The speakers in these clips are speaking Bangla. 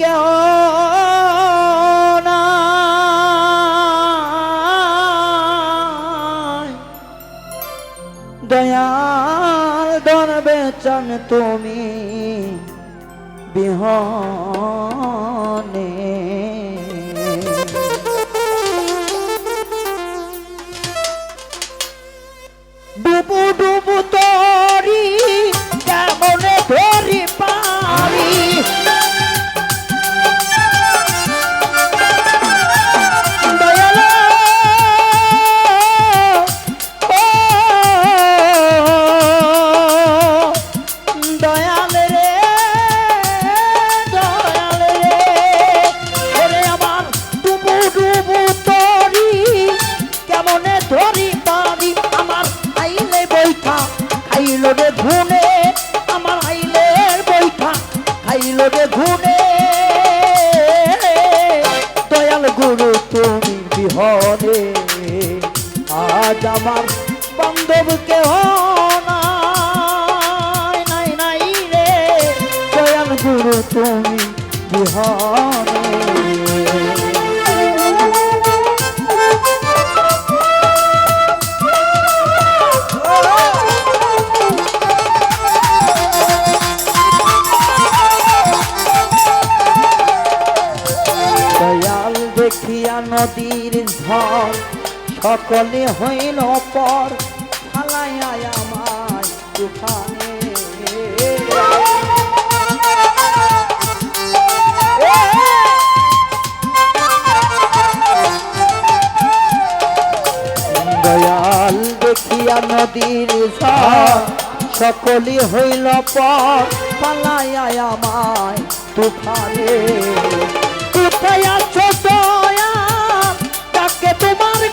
কেউ নাই। দয়াল দরবে চান তুমি বিহনে ডুবু ডুবু বান্ধব কেহ নাই নাই নাই রে। দয়াল গুরু তুমি বিহনে। দয়াল দেখিয়া নদীর ঝড় সকলে হইল পর। ফালাইয়া দয়াল দেখিয়া নদীর সকলে হইল পর। পালাইয়া আমায় তুফানে। কোথায় আছো দয়াল, তাকে তোমার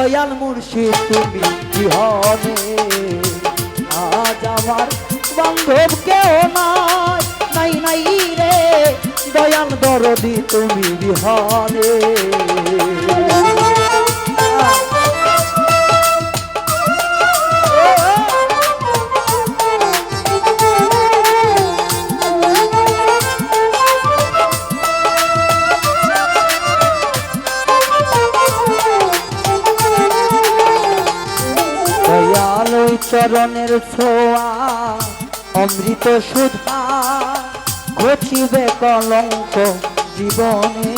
দয়াল মুর্শিদ, তুমি কি হবে? আজ আমার বান্ধব কেউ নাই নাই নাই রে। দয়াল দরদি, তুমি বিহনে চরণের ছোয়া অমৃত সুধা ঘটিবে কলঙ্ক জীবনে।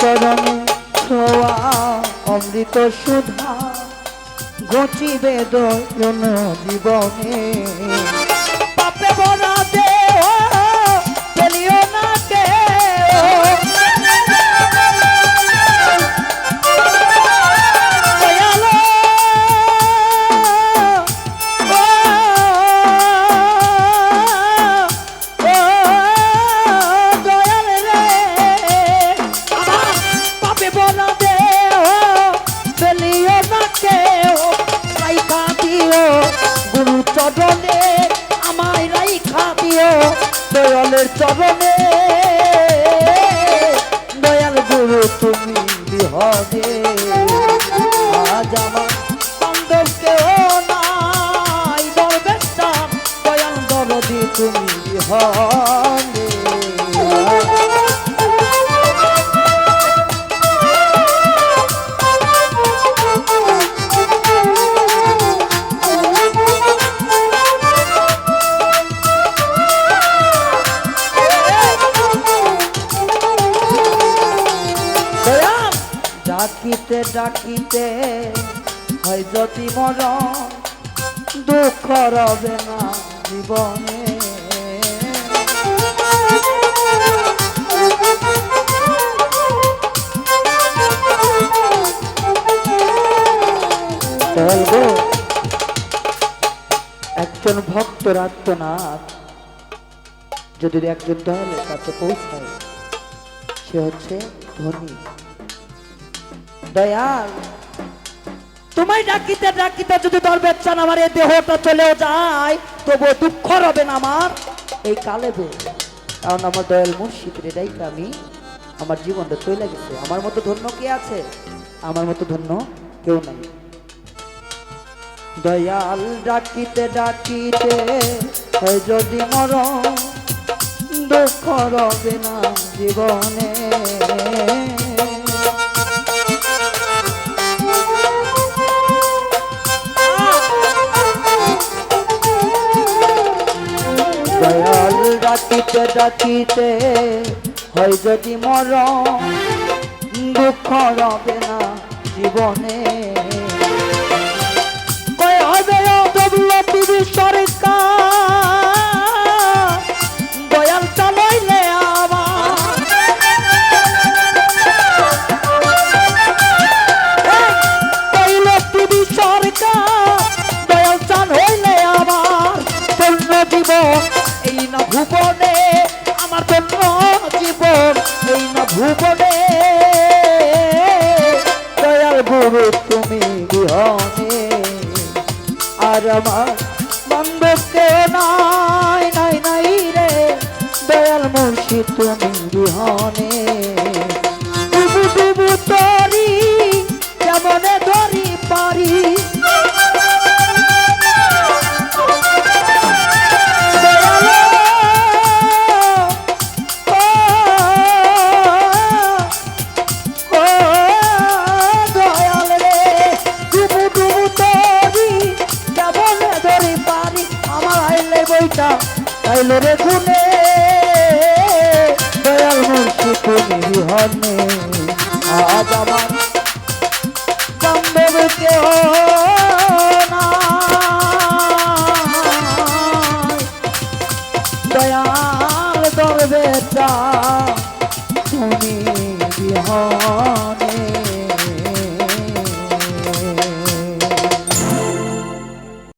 চরণে ছোঁয়া অমৃত সুধা ঘটিবে দয়ন জীবনে। দয়ালের চরণে দয়াল গুরু তুমি বিহনে। ডাকিতে ডাকিতে, হয় যদি মর দুঃখ রবে না জীবনে। একজন ভক্ত আত্মনাথ যদি একজন দলের কাছে পৌঁছায়, সে হচ্ছে ধনী। দয়াল। তোমায় ডাকিতে ডাকিতে যদি তোর বেচান আমার এই দেহটা চলেও যায়, তবুও দুঃখ হবে না আমার। এই কালেবে কারণ আমার দয়াল মুর্শিদ রে ডাইকে আমি আমার জীবনটা চলে গেছে। আমার মতো ধন্য কে আছে? আমার মতো ধন্য কেউ নাই। দয়াল ডাকিতে ডাকিতে যদি মর দুঃখ রবে না জীবনে। ডাকিতে ডাকিতে হয় যদি মর দুঃখ রবে না জীবনে। কয় হবে সরকার এই না ভুবনে, আমার জন্য জীবন, এই না ভুবনে। দয়াল গুরু, তুমি বিহনে, আর আমার আইলে বইটা রে গুনে দয়াল মুর্শিদ তুমি বিহনে। আজ আমার বান্ধব কেহ দয়াল দরবেটা তুমি বিহনে।